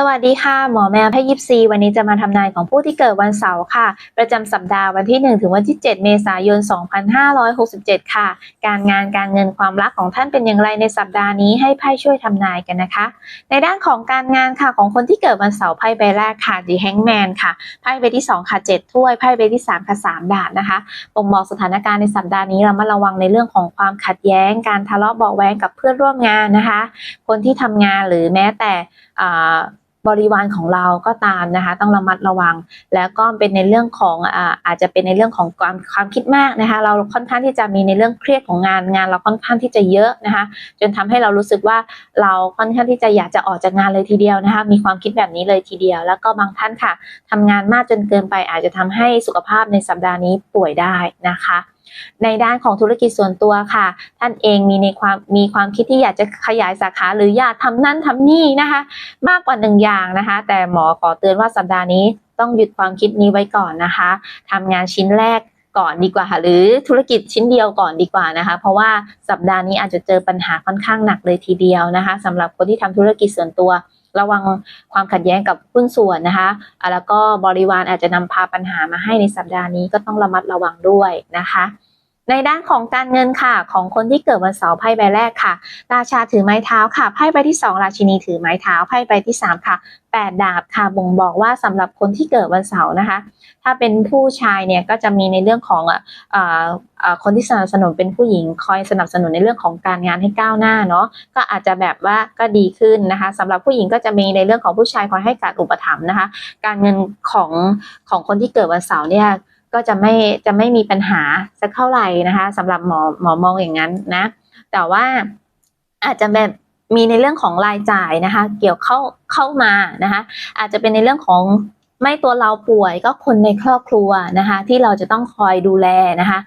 สวัสดีค่ะ หมอแมวแพทย์ยิปซี วันนี้จะมาทำนายของผู้ที่เกิดวันเสาร์ค่ะ ประจำสัปดาห์วันที่ 1 ถึงวันที่ 7 เมษายน 2567 ค่ะ การงานการเงินความรักของท่านเป็นอย่างไรในสัปดาห์นี้ให้ไพ่ช่วยทำนายกันนะคะ ในด้านของการงานค่ะของคนที่เกิดวันเสาร์ไพ่ใบแรกค่ะ The Hangman ค่ะไพ่ใบที่ 2 ค่ะ 7 ถ้วยไพ่ใบที่ 3 ค่ะ 3 ดาบนะคะบ่งบอกสถานการณ์ในสัปดาห์นี้เรามาระวังในเรื่องของความขัดแย้ง การทะเลาะเบาแวงกับเพื่อนร่วมงานนะคะ คนที่ทำงานหรือแม้แต่อ่า บริวารของเราก็ตามนะคะ ต้องระมัดระวัง แล้วก็เป็นในเรื่องของอาอาจจะเป็นในเรื่องของความความคิดมากนะคะ เราค่อนข้างที่จะมีในเรื่องเครียดของงานงาน เราค่อนข้างที่จะเยอะนะคะ จนทำให้เรารู้สึกว่าเราค่อนข้างที่จะอยากจะออกจากงานเลยทีเดียวนะคะ มีความคิดแบบนี้เลยทีเดียว แล้วก็บางท่านค่ะทำงานมากจนเกินไปอาจจะทำให้สุขภาพในสัปดาห์นี้ป่วยได้นะคะ ในด้านของธุรกิจส่วนตัวค่ะ ท่านเองมีในความมีความคิดที่อยากจะขยายสาขา หรืออยากทำนั่นทำนี่นะคะ มากกว่าหนึ่งอย่างนะคะ แต่หมอขอเตือนว่าสัปดาห์นี้ต้องหยุดความคิดนี้ไว้ก่อนนะคะทำงานชิ้นแรกก่อนดีกว่าหรือธุรกิจชิ้นเดียวก่อนดีกว่านะคะ เพราะว่าสัปดาห์นี้อาจจะเจอปัญหาค่อนข้างหนักเลยทีเดียวนะคะสำหรับคนที่ทำธุรกิจส่วนตัว ระวังความขัดแย้งกับหุ้นส่วนนะคะะแล้วก็บริวารอาจจะนำพาปัญหามาให้ในสัปดาห์นี้ก็ต้องระมัดระวังด้วยนะคะ ในด้านของการเงินค่ะ ของคนที่เกิดวันเสาร์ไพ่ใบแรกค่ะ ราชาถือไม้เท้าค่ะไพ่ใบที่ 2 ราชินีถือไม้เท้าไพ่ใบที่ 3 ค่ะ8ดาบค่ะบ่งบอกว่าสำหรับคนที่เกิดวันเสาร์นะคะ ถ้าเป็นผู้ชายเนี่ยก็จะมีในเรื่องของอะอ่าคนที่สนับสนุนเป็นผู้หญิงคอยสนับสนุนในเรื่องของการงานให้ก้าวหน้าเนาะก็อาจจะแบบว่าก็ดีขึ้นนะคะสำหรับผู้หญิงก็จะมีในเรื่องของผู้ชายคอยให้การอุปถัมภ์นะคะ การเงินของของคนที่เกิดวันเสาร์เนี่ย ก็จะไม่จะไม่มีปัญหาสักเท่าไหร่นะคะสำหรับหมอหมอมองอย่างนั้นนะ แต่ว่าอาจจะแบบมีในเรื่องของรายจ่ายนะคะ เกี่ยวเข้าเข้ามานะคะ อาจจะเป็นในเรื่องของไม่ตัวเราป่วยก็คนในครอบครัวนะคะ ที่เราจะต้องคอยดูแลนะคะ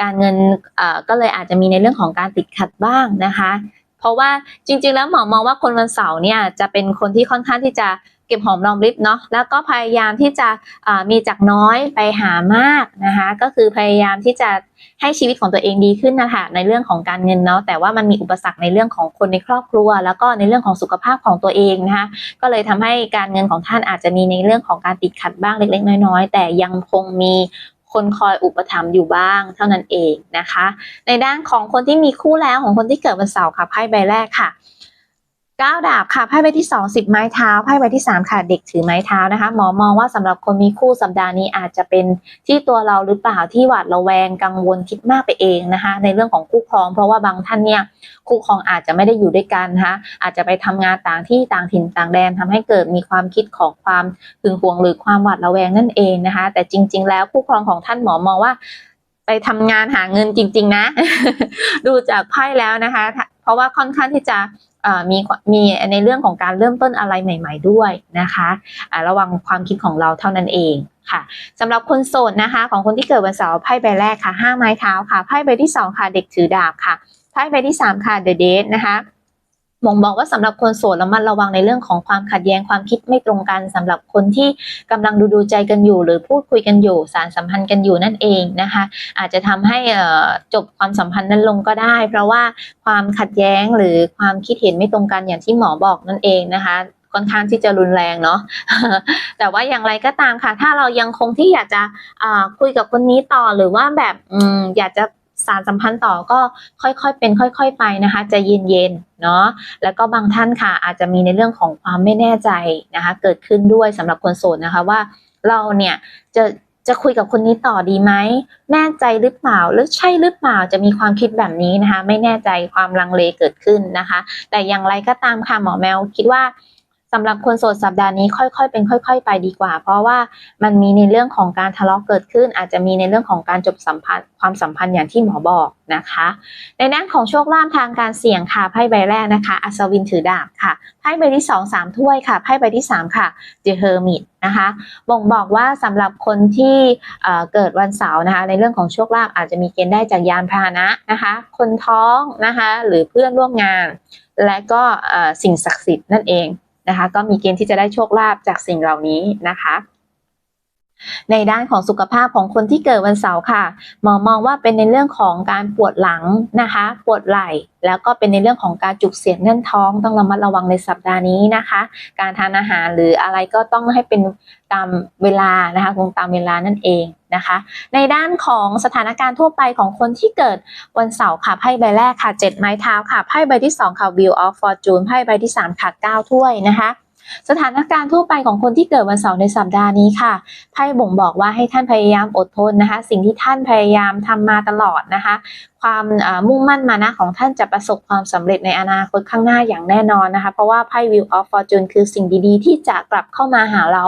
การเงินเอ่อก็เลยอาจจะมีในเรื่องของการติดขัดบ้างนะคะ เพราะว่าจริง ๆ แล้วหมอมองว่าคนวันเสาร์เนี่ยจะเป็นคนที่ค่อนข้างที่จะ เก็บหอมรอมริบเนาะแล้วก็พยายามที่จะมีจากน้อยไปหามากนะคะก็คือพยายามที่จะให้ชีวิตของตัวเองดีขึ้นนะคะในเรื่องของการเงินเนาะแต่ว่ามันมีอุปสรรคในเรื่องของคนในครอบครัว แล้วก็ในเรื่องของสุขภาพของตัวเองนะคะก็เลยทำให้การเงินของท่านอาจจะมีในเรื่องของการติดขัดบ้างเล็ก ๆ น้อยๆ แต่ยังคงมีคนคอยอุปถัมภ์อยู่บ้างเท่านั้นเองนะคะ ในด้านของคนที่มีคู่แล้วของคนที่เกิดวันเสาร์ค่ะไพ่ใบแรกค่ะ เก้าดาบค่ะไพ่ใบที่สองสิบไม้เท้าไพ่ใบที่สามค่ะ เด็กถือไม้เท้านะคะ หมอมองว่าสำหรับคนมีคู่สัปดาห์นี้อาจจะเป็นที่ตัวเราหรือเปล่าที่หวาดระแวงกังวลคิดมากไปเองนะคะ ในเรื่องของคู่ครอง เพราะว่าบางท่านเนี่ยคู่ครองอาจจะไม่ได้อยู่ด้วยกันนะคะอาจจะไปทำงานต่างที่ต่างถิ่นต่างแดนทำให้เกิดมีความคิดของความหึงหวงหรือความหวาดระแวงนั่นเองนะคะ แต่จริง ๆ แล้วคู่ครองของท่านหมอมองว่า ไปทำงานหาเงินจริง ๆ นะ ดูจากไพ่แล้วนะคะ ราะว่าค่อนข้างที่จะมีมีในเรื่องของการเริ่มต้นอะไรใหม่ ๆ ด้วยนะคะะระวังความคิดของเราเท่านั้นเองค่ะสำหรับคนโสดนะคะ ของคนที่เกิดวันเสาร์ไพ่ใบแรกค่ะห้าไม้เท้าค่ะไพ่ใบที่สองค่ะเด็กถือดาบค่ะไพ่ใบที่สามค่ะเดอะเดทนะคะ บ่งบอกว่าสำหรับคนโสดระมัดระวังในเรื่องของความขัดแย้งความคิดไม่ตรงกันสำหรับคนที่กำลังดูดูใจกันอยู่ หรือพูดคุยกันอยู่สารสัมพันธ์กันอยู่นั่นเองนะคะ อาจจะทำให้จบความสัมพันธ์นั้นลงก็ได้ เพราะว่าความขัดแย้งหรือความคิดเห็นไม่ตรงกันอย่างที่หมอบอกนั่นเองนะคะค่อนข้างที่จะรุนแรงเนาะ แต่ว่าอย่างไรก็ตามค่ะ ถ้าเรายังคงที่อยากจะคุยกับคนนี้ต่อหรือว่าแบบออยากจะ สารสัมพันธ์ต่อก็ค่อยๆเป็น ค่อย ๆ ไปนะคะจะเย็นๆเนาะแล้วก็บางท่านค่ะ อาจจะมีในเรื่องของความไม่แน่ใจนะคะ เกิดขึ้นด้วยสำหรับคนโสดนะคะว่าเราเนี่ยจะจะคุยกับคนนี้ต่อดีไหม แน่ใจหรือเปล่า หรือใช่หรือเปล่า จะมีความคิดแบบนี้นะคะ ไม่แน่ใจความลังเลเกิดขึ้นนะคะ แต่อย่างไรก็ตามค่ะหมอแมวคิดว่า สำหรับคนโสดสัปดาห์นี้ค่อยๆ เป็นค่อย ๆ ไปดีกว่า เพราะว่ามันมีในเรื่องของการทะเลาะเกิดขึ้น อาจจะมีในเรื่องของการจบสัมพันธ์ความสัมพันธ์อย่างที่หมอบอกนะคะ ในด้านของโชคลาภทางการเสี่ยงค่ะไพ่ใบแรกนะคะ อัศวินถือดาบค่ะไพ่ใบที่สองสามถ้วยค่ะไพ่ใบที่สามค่ะ The Hermit นะคะบ่งบอกว่าสำหรับคนที่เกิดวันเสาร์นะคะในเรื่องของโชคลาภอาจจะมีเกณฑ์ได้จากยานพาหนะนะคะ คนท้องนะคะหรือเพื่อนร่วมงาน และก็สิ่งศักดิ์สิทธิ์นั่นเอง นะคะ ก็มีเกณฑ์ที่จะได้โชคลาภจากสิ่งเหล่านี้นะคะ ในด้านของสุขภาพของคนที่เกิดวันเสาร์ค่ะหมอมองว่าเป็นในเรื่องของการปวดหลังนะคะ ปวดไหล่ แล้วก็เป็นในเรื่องของการจุกเสียดแน่นท้อง ต้องระมัดระวังในสัปดาห์นี้นะคะ การทานอาหารหรืออะไรก็ต้องให้เป็นตามเวลานะคะคงตามเวลานั่นเองนะคะ ในด้านของสถานการณ์ทั่วไปของคนที่เกิดวันเสาร์ค่ะไพ่ใบแรกค่ะเจ็ดไม้เท้าค่ะไพ่ใบที่สองค่ะ Wheel of Fortune ไพ่ใบที่สามค่ะเก้าถ้วยนะคะ สถานการณ์ทั่วไปของคนที่เกิดวันเสาร์ในสัปดาห์นี้ค่ะไพ่บ่งบอกว่าให้ท่านพยายามอดทนนะคะ สิ่งที่ท่านพยายามทำมาตลอดนะคะ ความมุ่งมั่นมานะของท่านจะประสบความสำเร็จในอนาคตข้างหน้าอย่างแน่นอนนะคะ เพราะว่าไพ่ View of Fortune คือสิ่งดีๆ ที่จะกลับเข้ามาหาเรา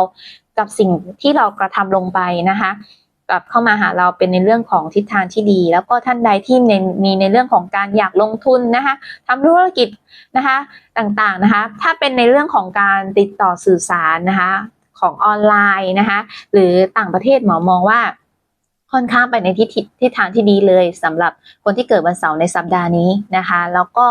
กับสิ่งที่เรากระทำลงไปนะคะ กลับเข้ามาหาเราเป็นในเรื่องของทิศทางที่ดี แล้วก็ท่านใดที่ในมีในเรื่องของการอยากลงทุนนะคะทำธุรกิจนะคะต่างๆนะคะ ถ้าเป็นในเรื่องของการติดต่อสื่อสารนะคะของออนไลน์นะคะหรือต่างประเทศหมอมองว่าค่อนข้างไปในทิศทิศทางที่ดีเลยสำหรับคนที่เกิดวันเสาร์ในสัปดาห์นี้นะคะ แล้วก็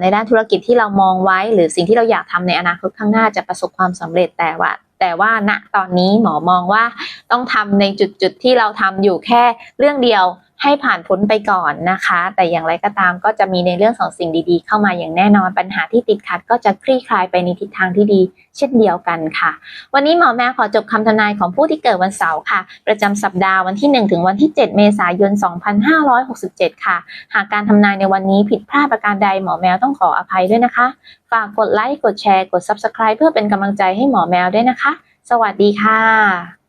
ในด้านธุรกิจที่เรามองไว้ หรือสิ่งที่เราอยากทำในอนาคตข้างหน้าจะประสบความสำเร็จแต่ว่า แต่ว่าณตอนนี้หมอมองว่าต้องทำในจุดๆที่เราทำอยู่แค่เรื่องเดียวให้ผ่านพ้นไปก่อนนะคะ แต่อย่างไรก็ตามก็จะมีในเรื่องของสิ่งดีๆ เข้ามาอย่างแน่นอนปัญหาที่ติดขัด ก็จะคลี่คลายไปในทิศทางที่ดี เช่นเดียวกันค่ะ วันนี้หมอแม่ขอจบคำทำนายของผู้ที่เกิดวันเสาร์ค่ะ ประจำสัปดาห์วันที่ 1 ถึงวันที่ 7 เมษายน 2567 ค่ะ หากการทำนายในวันนี้ผิดพลาดประการใดหมอแมวต้องขออภัยด้วยนะคะ ฝากกดไลค์กดแชร์กด Subscribe เพื่อเป็นกำลังใจให้หมอแมวด้วยนะคะ สวัสดีค่ะ